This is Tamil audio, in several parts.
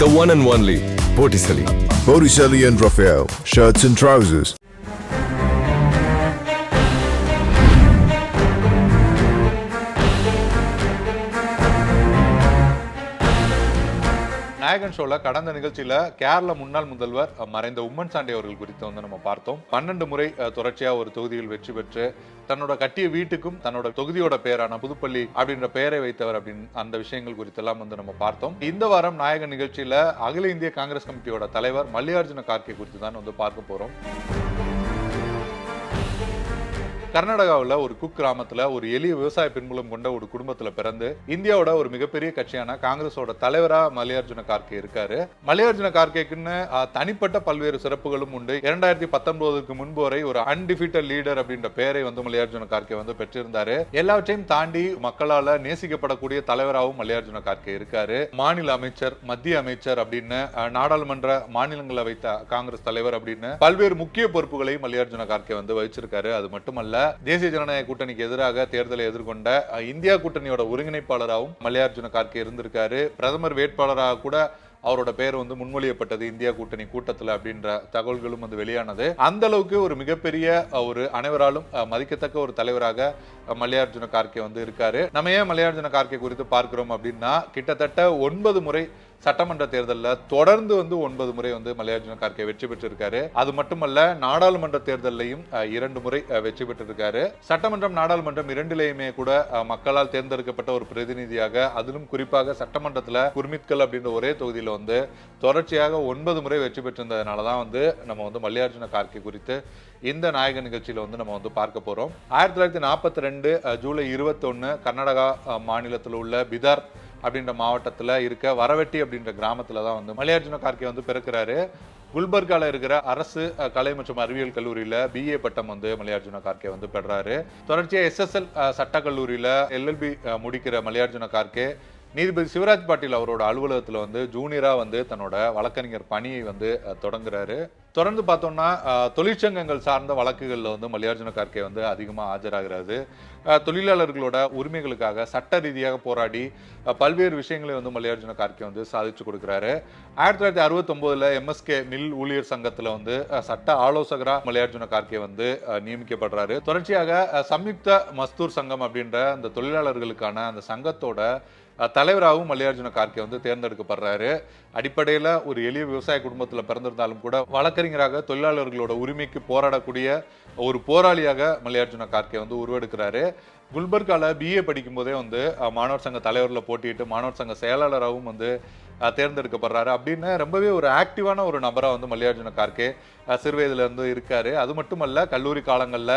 the one and only Botticelli. Botticelli and Raphael, shirts and trousers. நாயகன் ஷோல கடந்த நிகழ்ச்சியில கேரள முன்னாள் முதல்வர் மறைந்த உம்மன் சாண்டி அவர்கள் குறித்து வந்து நம்ம பார்த்தோம். பன்னெண்டு முறை தொடர்ச்சியா ஒரு தொகுதியில் வெற்றி பெற்று தன்னோட கட்டிய வீட்டுக்கும் தன்னோட தொகுதியோட பெயரான புதுப்பள்ளி அப்படின்ற பெயரை வைத்தவர் அப்படின்னு அந்த விஷயங்கள் குறித்தெல்லாம் வந்து நம்ம பார்த்தோம். இந்த வாரம் நாயகன் நிகழ்ச்சியில அகில இந்திய காங்கிரஸ் கமிட்டியோட தலைவர் மல்லிகார்ஜுன கார்கே குறித்து தான் வந்து பார்க்க போறோம். கர்நாடகாவில் ஒரு குக் கிராமத்தில் ஒரு எளிய விவசாய பின்புலம் கொண்ட ஒரு குடும்பத்தில் பிறந்து இந்தியாவோட ஒரு மிகப்பெரிய கட்சியான காங்கிரஸோட தலைவராக மல்லிகார்ஜுன கார்கே இருக்காரு. மல்லிகார்ஜுன கார்கேக்குன்னு தனிப்பட்ட பல்வேறு சிறப்புகளும் உண்டு. இரண்டாயிரத்தி பத்தொன்பதுக்கு முன்பு வரை ஒரு அன்டிஃபிட்டல் லீடர் அப்படின்ற பெயரை வந்து மல்லிகார்ஜுன கார்கே வந்து பெற்றிருந்தாரு. எல்லாவற்றையும் தாண்டி மக்களால் நேசிக்கப்படக்கூடிய தலைவராகவும் மல்லிகார்ஜுன கார்கே இருக்காரு. மாநில அமைச்சர் மத்திய அமைச்சர் அப்படின்னு நாடாளுமன்ற மாநிலங்களை வைத்த காங்கிரஸ் தலைவர் அப்படின்னு பல்வேறு முக்கிய பொறுப்புகளையும் மல்லிகார்ஜுன கார்கே வந்து வகிச்சிருக்காரு. அது மட்டுமல்ல தேசிய ஜனநாயக கூட்டணிக்கு எதிராக தேர்தலை எதிர்கொண்ட இந்தியா கூட்டணியோட ஒருங்கிணைப்பாளராகவும் மல்லிகார்ஜுன கார்கே இருந்திருக்காரு. பிரதமர் வேட்பாளராக கூட அவரோட பெயர் வந்து முன்மொழியப்பட்டது இந்தியா கூட்டணி கூட்டத்தில் அப்படின்ற தகவல்களும் வந்து வெளியானது. அந்த அளவுக்கு ஒரு மிகப்பெரிய ஒரு அனைவராலும் மதிக்கத்தக்க ஒரு தலைவராக மல்லிகார்ஜுன கார்கே வந்து இருக்காரு. நம்ம ஏன் மல்லிகார்ஜுன கார்கே குறித்து பார்க்கிறோம் அப்படின்னா கிட்டத்தட்ட ஒன்பது முறை சட்டமன்ற தேர்தலில் தொடர்ந்து வந்து ஒன்பது முறை வந்து மல்லிகார்ஜுன கார்கே வெற்றி பெற்றிருக்காரு. அது மட்டுமல்ல நாடாளுமன்ற தேர்தலையும் இரண்டு முறை வெற்றி பெற்றிருக்காரு. சட்டமன்றம் நாடாளுமன்றம் இரண்டிலேயுமே கூட மக்களால் தேர்ந்தெடுக்கப்பட்ட ஒரு பிரதிநிதியாக அதிலும் குறிப்பாக சட்டமன்றத்தில் குர்மித்கல் அப்படின்ற ஒரே தொகுதியில் வந்து தொடர்ச்சியாக ஒன்பது முறை வெற்றி பெற்றிருந்ததுனால தான் வந்து நம்ம வந்து மல்லிகார்ஜுன கார்கே குறித்து இந்த நாயக நிகழ்ச்சியில் வந்து நம்ம வந்து பார்க்க போகிறோம் ஆயிரத்தி தொள்ளாயிரத்தி நாற்பத்தி ரெண்டு ஜூலை இருபத்தொன்று கர்நாடகா மாநிலத்தில் உள்ள பிதார் அப்படின்ற மாவட்டத்தில் இருக்க வரவெட்டி அப்படின்ற கிராமத்தில் தான் வந்து மல்லிகார்ஜுன கார்கே வந்து பிறக்கிறாரு. குல்பர்கால இருக்கிற அரசு கலை மற்றும் அறிவியல் கல்லூரியில் பிஏ பட்டம் வந்து மல்லிகார்ஜுன கார்கே வந்து பெறாரு. தொடர்ச்சியாக எஸ்எஸ்எல் சட்ட கல்லூரியில் எல்எல்பி முடிக்கிற மல்லிகார்ஜுன கார்கே நீதிபதி சிவராஜ் பாட்டீல் அவரோட அலுவலகத்தில் வந்து ஜூனியராக வந்து தன்னோட வழக்கறிஞர் பணியை வந்து தொடங்குறாரு. தொடர்ந்து பார்த்தோம்னா தொழிற்சங்கங்கள் சார்ந்த வழக்குகளில் வந்து மல்லிகார்ஜுன கார்கே வந்து அதிகமாக ஆஜராகிறாரு. தொழிலாளர்களோட உரிமைகளுக்காக சட்ட ரீதியாக போராடி பல்வேறு விஷயங்களை வந்து மல்லிகார்ஜுன கார்கே வந்து சாதிச்சு கொடுக்குறாரு. ஆயிரத்தி தொள்ளாயிரத்தி அறுபத்தொம்போதில் எம்எஸ்கே மில் ஊழியர் சங்கத்தில் வந்து சட்ட ஆலோசகரா மல்லிகார்ஜுன கார்கே வந்து நியமிக்கப்படுறாரு. தொடர்ச்சியாக சம்யுக்த மஸ்தூர் சங்கம் அப்படின்ற அந்த தொழிலாளர்களுக்கான அந்த சங்கத்தோட தலைவராகவும் மல்லிகார்ஜுன கார்கே வந்து தேர்ந்தெடுக்கப்படுறாரு. அடிப்படையில் ஒரு எளிய விவசாய குடும்பத்தில் பிறந்திருந்தாலும் கூட வழக்கறிஞராக தொழிலாளர்களோட உரிமைக்கு போராடக்கூடிய ஒரு போராளியாக மல்லிகார்ஜுன கார்கே வந்து உருவெடுக்கிறாரு. குல்பர்கால பிஏ படிக்கும்போதே வந்து மாணவர் சங்க தலைவரில் போட்டியிட்டு மாணவர் சங்க செயலாளராகவும் வந்து தேர்ந்தெடுக்கப்படுறாரு. அப்படின்னு ரொம்பவே ஒரு ஆக்டிவான ஒரு நபராக வந்து மல்லிகார்ஜுன கார்கே அஹ், சிறு வயதுல இருந்து அது மட்டுமல்ல கல்லூரி காலங்களில்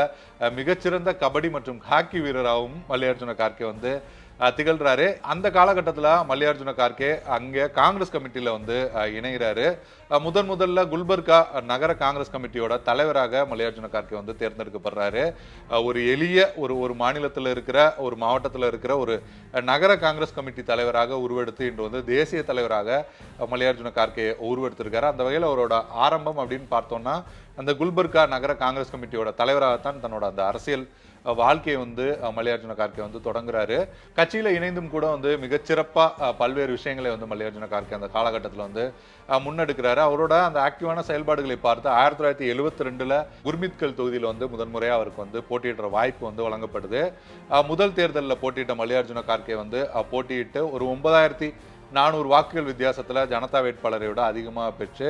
மிகச்சிறந்த கபடி மற்றும் ஹாக்கி வீரராகவும் மல்லிகார்ஜுன கார்கே வந்து திகழ்கிறாரு அந்த காலகட்டத்தில் மல்லிகார்ஜுன கார்கே அங்கே காங்கிரஸ் கமிட்டியில் வந்து இணைகிறாரு முதன் முதல்ல குல்பர்கா நகர காங்கிரஸ் கமிட்டியோட தலைவராக மல்லிகார்ஜுன கார்கே வந்து தேர்ந்தெடுக்கப்படுறாரு. ஒரு எளிய ஒரு ஒரு மாநிலத்தில் இருக்கிற ஒரு மாவட்டத்தில் இருக்கிற ஒரு நகர காங்கிரஸ் கமிட்டி தலைவராக உருவெடுத்து இன்று வந்து தேசிய தலைவராக மல்லிகார்ஜுன கார்கே உருவெடுத்திருக்காரு. அந்த வகையில் அவரோட ஆரம்பம் அப்படின்னு பார்த்தோம்னா அந்த குல்பர்கா நகர காங்கிரஸ் கமிட்டியோட தலைவராகத்தான் தன்னோட அந்த அரசியல் வாழ்க்கையை வந்து மல்லிகார்ஜுன கார்கே வந்து தொடங்குறாரு. கட்சியில இணைந்தும் கூட வந்து மிகச்சிறப்பாக பல்வேறு விஷயங்களை வந்து மல்லிகார்ஜுன கார்கே அந்த காலகட்டத்தில் வந்து முன்னெடுக்கிறாரு. அவரோட அந்த ஆக்டிவான செயல்பாடுகளை பார்த்து ஆயிரத்தி தொள்ளாயிரத்தி எழுபத்தி ரெண்டுல குர்மித்கல் தொகுதியில் வந்து முதன்முறையாக அவருக்கு வந்து போட்டியிடுற வாய்ப்பு வந்து வழங்கப்படுது. முதல் தேர்தலில் போட்டியிட்ட மல்லிகார்ஜுன கார்கே வந்து போட்டியிட்டு ஒரு ஒன்பதாயிரத்தி நானூறு வாக்குகள் வித்தியாசத்தில் ஜனதா வேட்பாளரை விட அதிகமாக பெற்று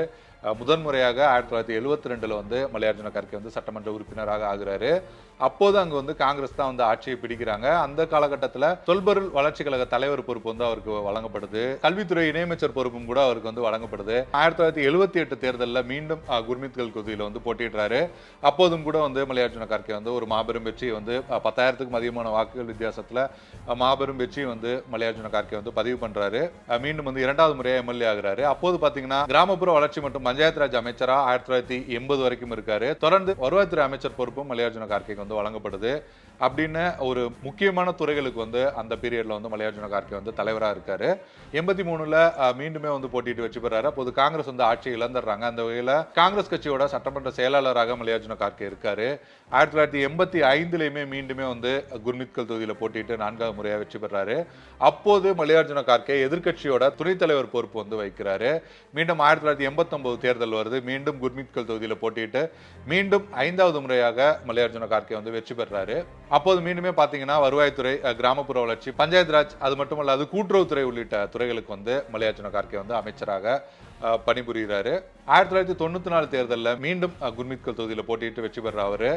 முதன்முறையாக ஆயிரத்தி தொள்ளாயிரத்தி எழுபத்தி ரெண்டில் வந்து மல்லிகார்ஜுன கார்கே வந்து சட்டமன்ற உறுப்பினராக ஆகிறாரு. அப்போது அங்கே வந்து காங்கிரஸ் தான் வந்து ஆட்சியை பிடிக்கிறாங்க. அந்த காலகட்டத்தில் தொல்பொருள் வளர்ச்சி கழக தலைவர் பொறுப்பு வந்து அவருக்கு வழங்கப்படுது. கல்வித்துறை இணையமைச்சர் பொறுப்பும் கூட அவருக்கு வந்து வழங்கப்படுது. ஆயிரத்தி தொள்ளாயிரத்தி எழுபத்தி எட்டு தேர்தலில் மீண்டும் குர்மித் குர்மித்கல் தொகுதியில் வந்து போட்டியிடுறாரு. அப்போதும் கூட வந்து மல்லிகார்ஜுன கார்கே வந்து ஒரு மாபெரும் வெற்றியை வந்து பத்தாயிரத்துக்கும் அதிகமான வாக்குகள் வித்தியாசத்தில் மாபெரும் வெற்றியை வந்து மல்லிகார்ஜுன கார்கே வந்து பதிவு பண்ணுறாரு மீண்டும் வந்து இரண்டாவது முறையாக எம்எல்ஏ ஆகிறாரு. அப்போது பார்த்தீங்கன்னா கிராமப்புற வளர்ச்சி மற்றும் பஞ்சாயத்து ராஜ் அமைச்சரா ஆயிரத்தி தொள்ளாயிரத்தி எண்பது வரைக்கும் இருக்காரு. தொடர்ந்து வருவாய்த்துறை அமைச்சர் பொறுப்பும் மல்லிகார்ஜுன கார்கேக்கு வந்து வழங்கப்படுது. அப்படின்னு ஒரு முக்கியமான துறைகளுக்கு வந்து அந்த பீரியட்ல வந்து மல்லிகார்ஜுன கார்கே வந்து தலைவராக இருக்காரு. எண்பத்தி மூணுல மீண்டுமே வந்து போட்டிட்டு வச்சு போறாரு. அப்போது காங்கிரஸ் வந்து ஆட்சியை இழந்துடுறாங்க. அந்த வகையில் காங்கிரஸ் கட்சியோட சட்டமன்ற செயலாளராக மல்லிகார்ஜுன கார்கே இருக்காரு. ஆயிரத்தி தொள்ளாயிரத்தி எண்பத்தி ஐந்துலேயுமே மீண்டுமே வந்து குர்மித்கல் தொகுதியில் போட்டிட்டு நான்காவது முறையாக வெற்றி பெறாரு. அப்போது மல்லிகார்ஜுன கார்கே எதிர்க்கட்சியோட துணைத் தலைவர் பொறுப்பு வந்து வைக்கிறாரு மீண்டும் ஆயிரத்தி தொள்ளாயிரத்தி எண்பத்தொன்பது தேர்தல் வருது. மீண்டும் குர்மித்கல் தொகுதியில் போட்டிட்டு மீண்டும் ஐந்தாவது முறையாக மல்லிகார்ஜுன கார்கே வந்து வெற்றி பெறாரு அப்போது மீண்டுமே பார்த்தீங்கன்னா வருவாய்த்துறை கிராமப்புற வளர்ச்சி பஞ்சாயத்து ராஜ் அது மட்டுமல்லாது கூட்டுறவுத்துறை உள்ளிட்ட துறைகளுக்கு வந்து மல்லிகார்ஜுன கார்கே வந்து அமைச்சராக பணிபுரிகிறாரு. ஆயிரத்தி தொள்ளாயிரத்தி தொண்ணூத்தி நாலு தேர்தலில் மீண்டும் அஹ், குர்மித்கல் தொகுதியில் போட்டியிட்டு வெற்றி பெற அவர்.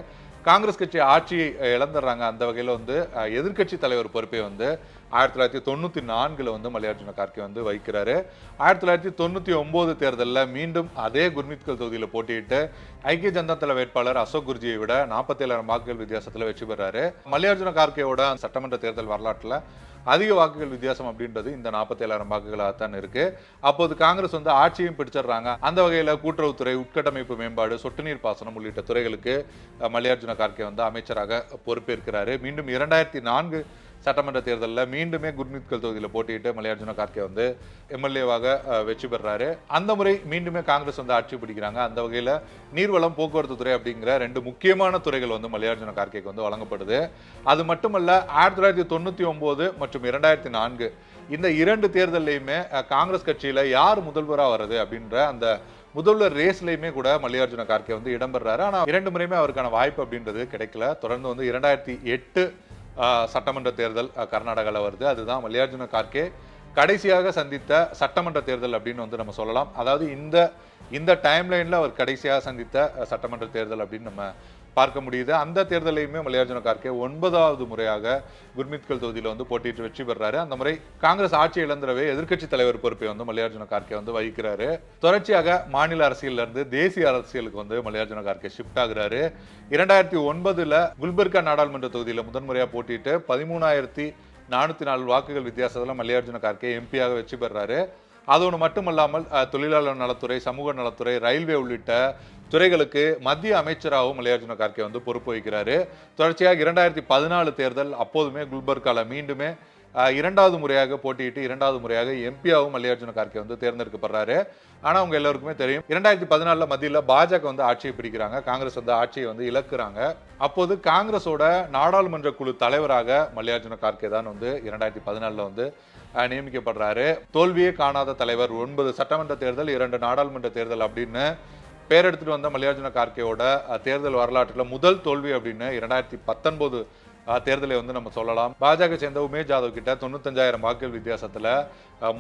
காங்கிரஸ் கட்சி ஆட்சியை இழந்துடுறாங்க. அந்த வகையில் வந்து எதிர்கட்சி எதிர்க்கட்சி தலைவர் பொறுப்பை வந்து ஆயிரத்தி தொள்ளாயிரத்தி தொண்ணூற்றி நான்கில் வந்து மல்லிகார்ஜுன கார்கே வந்து வைக்கிறாரு ஆயிரத்தி தொள்ளாயிரத்தி தொண்ணூற்றி ஒம்பது தேர்தலில் மீண்டும் அதே குர்மித்கல் தொகுதியில் போட்டியிட்டு ஐக்கிய ஜனதா தள வேட்பாளர் அசோக் குர்ஜியை விட நாற்பத்தி ஏழாயிரம் வாக்குகள் வித்தியாசத்தில் வெற்றி பெறாரு. மல்லிகார்ஜுன கார்கேவோட சட்டமன்ற தேர்தல் வரலாற்றில் அதிக வாக்குகள் வித்தியாசம் அப்படின்றது இந்த நாற்பத்தி ஏழாயிரம் வாக்குகளாக தான் இருக்கு. அப்போது காங்கிரஸ் வந்து ஆட்சியும் பிடிச்சிடுறாங்க. அந்த வகையில் கூட்டுறவுத்துறை உட்கட்டமைப்பு மேம்பாடு சொட்டு நீர் பாசனம் உள்ளிட்ட துறைகளுக்கு மல்லிகார்ஜுன கார்கே வந்து அமைச்சராக பொறுப்பேற்கிறாரு. மீண்டும் இரண்டாயிரத்தி நான்கு சட்டமன்ற தேர்தலில் மீண்டுமே குர்மித்கல் தொகுதியில் போட்டியிட்டு மல்லிகார்ஜுன கார்கே வந்து எம்எல்ஏவாக வெற்றி பெறாரு. அந்த முறை மீண்டுமே காங்கிரஸ் வந்து ஆட்சி பிடிக்கிறாங்க. அந்த வகையில் நீர்வளம் போக்குவரத்து துறை அப்படிங்கிற ரெண்டு முக்கியமான துறைகள் வந்து மல்லிகார்ஜுன கார்கேக்கு வந்து வழங்கப்படுது. அது மட்டுமல்ல ஆயிரத்தி தொள்ளாயிரத்தி தொண்ணூற்றி ஒம்பது மற்றும் இரண்டாயிரத்தி நான்கு இந்த இரண்டு தேர்தல்லையுமே காங்கிரஸ் கட்சியில் யார் முதல்வராக வருது அப்படின்ற அந்த முதல்வர் ரேஸ்லையுமே கூட மல்லிகார்ஜுன கார்கே வந்து இடம்பெறாரு. ஆனால் இரண்டு முறையுமே அவருக்கான வாய்ப்பு அப்படின்றது கிடைக்கல. தொடர்ந்து வந்து இரண்டாயிரத்தி எட்டு சட்டமன்ற தேர்தல் கர்நாடகாவில் கர்நாடகால வருது. அதுதான் மல்லிகார்ஜுன கார்கே கடைசியாக சந்தித்த சட்டமன்ற தேர்தல் அப்படின்னு வந்து நம்ம சொல்லலாம். அதாவது இந்த இந்த டைம்லைனில் அவர் கடைசியாக சந்தித்த சட்டமன்ற தேர்தல் அப்படின்னு நம்ம பார்க்க முடியுது. அந்த தேர்தலையுமே மல்லிகார்ஜுன கார்கே ஒன்பதாவது முறையாக குர்மித்கல் தொகுதியில் வந்து போட்டியிட்டு வெற்றி பெறாரு. அந்த முறை காங்கிரஸ் ஆட்சி இழந்துடவே எதிர்க்கட்சி தலைவர் பொறுப்பை வந்து மல்லிகார்ஜுன கார்கே வந்து வகிக்கிறாரு. தொடர்ச்சியாக மாநில அரசியல்ல இருந்து தேசிய அரசியலுக்கு வந்து மல்லிகார்ஜுன கார்கே ஷிஃப்ட் ஆகிறாரு. இரண்டாயிரத்தி ஒன்பதுல குல்பர்கா நாடாளுமன்ற தொகுதியில் முதன்முறையாக போட்டிட்டு பதிமூணாயிரத்தி நானூற்றி நாலு வாக்குகள் வித்தியாசத்தில் மல்லிகார்ஜுன கார்கே எம்பியாக வெற்றி பெறாரு. அதோடு மட்டுமல்லாமல் தொழிலாளர் நலத்துறை சமூக நலத்துறை ரயில்வே உள்ளிட்ட துறைகளுக்கு மத்திய அமைச்சராகவும் மல்லிகார்ஜுன கார்கே வந்து பொறுப்பு வகிக்கிறாரு. தொடர்ச்சியாக இரண்டாயிரத்தி பதினாலு தேர்தல் அப்போதுமே குல்பர்கால மீண்டுமே இரண்டாவது முறையாக போட்டியிட்டு இரண்டாவது முறையாக எம்பியாவும் மல்லிகார்ஜுன கார்கே வந்து தேர்ந்தெடுக்கப்படுறாரு. ஆனால் அவங்க எல்லாருக்குமே தெரியும் இரண்டாயிரத்தி பதினாலில் மத்தியில் பாஜக வந்து ஆட்சியை பிடிக்கிறாங்க. காங்கிரஸ் வந்து ஆட்சியை வந்து இழக்குறாங்க. அப்போது காங்கிரஸோட நாடாளுமன்ற குழு தலைவராக மல்லிகார்ஜுன கார்கே தான் வந்து இரண்டாயிரத்தி பதினாலில் வந்து நியமிக்கப்படுறாரு. தோல்வியே காணாத தலைவர் ஒன்பது சட்டமன்ற தேர்தல் இரண்டு நாடாளுமன்ற தேர்தல் அப்படின்னு பேர் எடுத்துட்டு வந்த மல்லிகார்ஜுன கார்கேயோட தேர்தல் வரலாற்றில் முதல் தோல்வி அப்படின்னு இரண்டாயிரத்தி பத்தொன்பது தேர்தலை வந்து நம்ம சொல்லலாம். பாஜக சேர்ந்த உமேஷ் ஜாதவ் கிட்ட தொண்ணூத்தஞ்சாயிரம் வாக்குகள் வித்தியாசத்தில்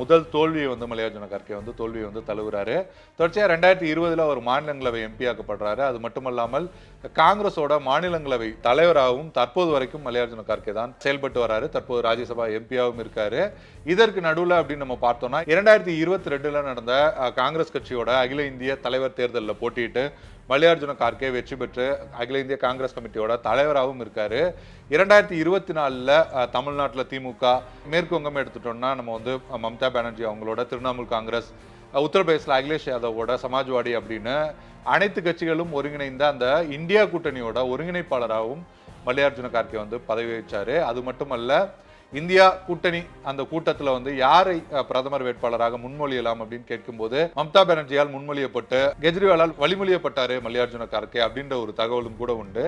முதல் தோல்வியை வந்து மல்லிகார்ஜுன கார்கே வந்து தோல்வியை வந்து தழுவுறாரு. தொடர்ச்சியாக ரெண்டாயிரத்தி இருபதில் அவர் மாநிலங்களவை எம்பி ஆக்கப்படுறாரு. அது மட்டுமல்லாமல் காங்கிரஸோட மாநிலங்களவை தலைவராகவும் தற்போது வரைக்கும் மல்லிகார்ஜுன கார்கே தான் செயல்பட்டு வராரு. தற்போது ராஜ்யசபா எம்பியாகவும் இருக்காரு. இதற்கு நடுவில் அப்படின்னு நம்ம பார்த்தோம்னா இரண்டாயிரத்தி இருபத்தி ரெண்டில் நடந்த காங்கிரஸ் கட்சியோட அகில இந்திய தலைவர் தேர்தலில் போட்டியிட்டு மல்லிகார்ஜுன கார்கே வெற்றி பெற்று அகில இந்திய காங்கிரஸ் கமிட்டியோட தலைவராகவும் இருக்கார். இரண்டாயிரத்தி இருபத்தி நாலில் தமிழ்நாட்டில் திமுக மேற்கு வங்கம் எடுத்துட்டோம்னா நம்ம வந்து மம்தா பானர்ஜி அவங்களோட திரிணாமுல் காங்கிரஸ் உத்தரப்பிரதேசில் அகிலேஷ் யாதவோட சமாஜ்வாடி அப்படின்னு அனைத்து கட்சிகளும் ஒருங்கிணைந்த அந்த இந்தியா கூட்டணியோட ஒருங்கிணைப்பாளராகவும் மல்லிகார்ஜுன கார்கே வந்து பதவி வகிச்சாரு. அது மட்டுமல்ல இந்தியா கூட்டணி அந்த கூட்டத்தில் வந்து யாரை பிரதமர் வேட்பாளராக முன்மொழியலாம் அப்படின்னு கேட்கும்போது மம்தா பானர்ஜியால் முன்மொழியப்பட்டு கெஜ்ரிவாலால் வழிமொழியப்பட்டாரு மல்லிகார்ஜுன கார்கே அப்படின்ற ஒரு தகவலும் கூட உண்டு.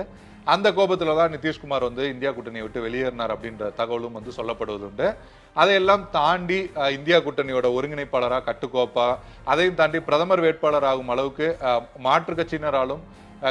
அந்த கோபத்தில் தான் நிதிஷ்குமார் வந்து இந்தியா கூட்டணியை விட்டு வெளியேறினார் அப்படின்ற தகவலும் வந்து சொல்லப்படுவதுண்டு அதையெல்லாம் தாண்டி இந்தியா கூட்டணியோட ஒருங்கிணைப்பாளராக கட்டுக்கோப்பா அதையும் தாண்டி பிரதமர் வேட்பாளராகும் அளவுக்கு அஹ், மாற்று கட்சியினராலும்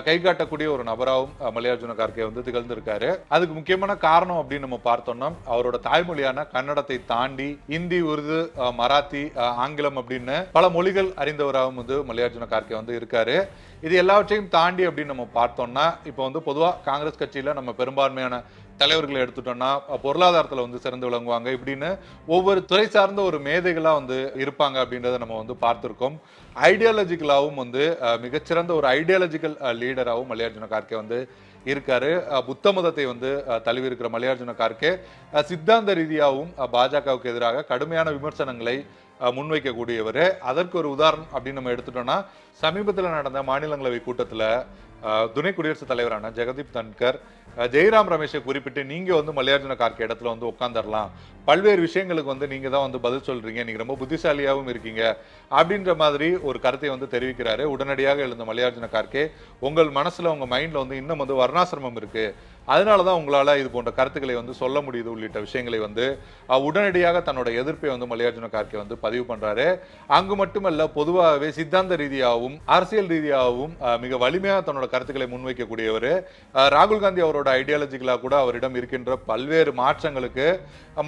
கை காட்டக்கூடிய ஒரு நபராகவும் மல்லிகார்ஜுன கார்கே வந்து திகழ்ந்திருக்காரு. அதுக்கு முக்கியமான காரணம் அப்படின்னு நம்ம பார்த்தோம்னா அவரோட தாய்மொழியான கன்னடத்தை தாண்டி இந்தி உருது மராத்தி ஆங்கிலம் அப்படின்னு பல மொழிகள் அறிந்தவராகவும் வந்து மல்லிகார்ஜுன கார்கே வந்து இருக்காரு. இது எல்லாவற்றையும் தாண்டி அப்படின்னு நம்ம பார்த்தோம்னா இப்போ வந்து பொதுவாக காங்கிரஸ் கட்சியில் நம்ம பெரும்பான்மையான தலைவர்களை எடுத்துட்டோம்னா பொருளாதாரத்தில் வந்து சிறந்து விளங்குவாங்க. இப்படின்னு ஒவ்வொரு துறை சார்ந்த ஒரு மேதைகளாக வந்து இருப்பாங்க அப்படின்றத நம்ம வந்து பார்த்திருக்கோம். ஐடியாலஜிக்கலாகவும் வந்து மிகச்சிறந்த ஒரு ஐடியாலஜிக்கல் லீடராகவும் மல்லிகார்ஜுன கார்கே வந்து இருக்காரு. புத்த மதத்தை வந்து தழுவி இருக்கிற மல்லிகார்ஜுன கார்கே. சித்தாந்த ரீதியாகவும் பாஜகவுக்கு எதிராக கடுமையான விமர்சனங்களை முன்வைக்கக்கூடியவர். அதற்கு ஒரு உதாரணம் அப்படின்னு நம்ம எடுத்துட்டோம்னா சமீபத்தில் நடந்த மாநிலங்களவை கூட்டத்தில் துணை குடியரசுத் தலைவரான ஜெகதீப் தன்கர் ஜெய்ராம் ரமேஷை குறிப்பிட்டு நீங்கள் வந்து மல்லிகார்ஜுன கார்கே இடத்துல வந்து உட்காந்துடலாம் பல்வேறு விஷயங்களுக்கு வந்து நீங்கள் தான் வந்து பதில் சொல்கிறீங்க நீங்கள் ரொம்ப புத்திசாலியாகவும் இருக்கீங்க. அப்படின்ற மாதிரி ஒரு கருத்தை வந்து தெரிவிக்கிறாரு. உடனடியாக எழுந்த மல்லிகார்ஜுன கார்கே உங்கள் மனசில் உங்கள் மைண்டில் வந்து இன்னும் வந்து வர்ணாசிரமம் இருக்குது அதனால தான் உங்களால் இது போன்ற கருத்துக்களை வந்து சொல்ல முடியுது உள்ளிட்ட விஷயங்களை வந்து உடனடியாக தன்னோட எதிர்ப்பை வந்து மல்லிகார்ஜுன கார்கே வந்து பதிவு பண்ணுறாரு அங்கு மட்டுமல்ல பொதுவாகவே சித்தாந்த ரீதியாகவும் அரசியல் ரீதியாகவும் மிக வலிமையாக தன்னோட கருத்துக்களை முன்வைக்கக்கூடியவர். ராகுல் காந்தி அவரோட ஐடியாலஜிக்கலாக கூட அவரிடம் இருக்கின்ற பல்வேறு மாற்றங்களுக்கு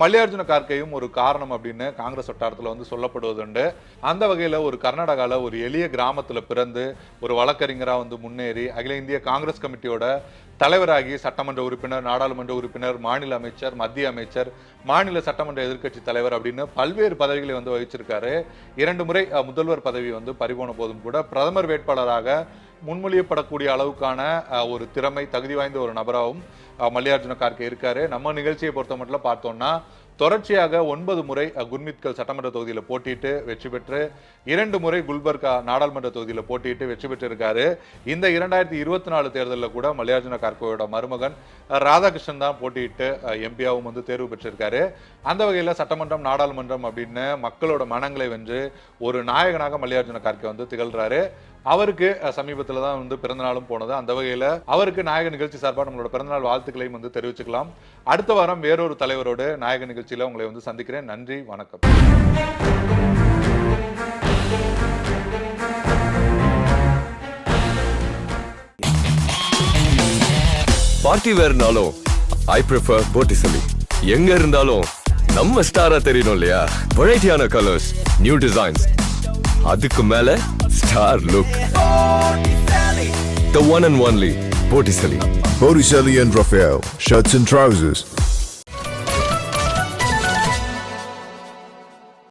மல்லிகார்ஜுன கார்கேயும் ஒரு காரணம் அப்படின்னு காங்கிரஸ் வட்டாரத்தில் வந்து சொல்லப்படுவதுண்டு. அந்த வகையில் ஒரு கர்நாடகாவில் ஒரு எளிய கிராமத்தில் பிறந்து ஒரு வழக்கறிஞராக வந்து முன்னேறி அகில இந்திய காங்கிரஸ் கமிட்டியோட தலைவராகி சட்டமன்ற உறுப்பினர் நாடாளுமன்ற உறுப்பினர் மாநில அமைச்சர் மத்திய அமைச்சர் மாநில சட்டமன்ற எதிர்க்கட்சி தலைவர் அப்படின்னு பல்வேறு பதவிகளை வந்து வகிச்சிருக்காரு. இரண்டு முறை முதல்வர் பதவி வந்து பறிபோன போதும் கூட பிரதமர் வேட்பாளராக முன்மொழியப்படக்கூடிய அளவுக்கான ஒரு திறமை தகுதி வாய்ந்த ஒரு நபராகவும் மல்லிகார்ஜுன கார்கே இருக்காரு. நம்ம நிகழ்ச்சியை பொறுத்த மட்டும் பார்த்தோம்னா தொடர்ச்சியாக ஒன்பது முறை குர்மித்கல் சட்டமன்ற தொகுதியில் போட்டிட்டு வெற்றி பெற்று இரண்டு முறை குல்பர்கா நாடாளுமன்ற தொகுதியில் போட்டிட்டு வெற்றி பெற்றிருக்காரு. இந்த இரண்டாயிரத்தி இருபத்தி நாலு தேர்தலில் கூட மல்லிகார்ஜுன கார்கோயோட மருமகன் ராதாகிருஷ்ணன் தான் போட்டியிட்டு எம்பியாவும் வந்து தேர்வு பெற்றிருக்காரு. அந்த வகையில் சட்டமன்றம் நாடாளுமன்றம் அப்படின்னு மக்களோட மனங்களை வென்று ஒரு நாயகனாக மல்லிகார்ஜுன கார்கே வந்து திகழ்றாரு. அவருக்கு சமீபத்தில் தான் வந்து பிறந்தநாளும் போனது. அந்த வகையில் அவருக்கு நாயக நிகழ்ச்சி சார்பாக நம்மளோட பிறந்தநாள் வாழ்த்துக்களையும் வந்து தெரிவிச்சுக்கலாம். அடுத்த வாரம் வேறொரு தலைவரோடு நாயக நிகழ்ச்சியில் உங்களை வந்து சந்திக்கிறேன். நன்றி வணக்கம். பார்ட்டி வேர்னாலும் ஐ ப்ரிஃபர் போட்டிசலி எங்க இருந்தாலும் நம்ம ஸ்டாரா தெரியணும் இல்லையா? வெரைட்டியான கலர்ஸ் நியூ டிசைன்ஸ் அதுக்கு மேல star look the one and only Botticelli Botticelli and Raphael, shirts and trousers.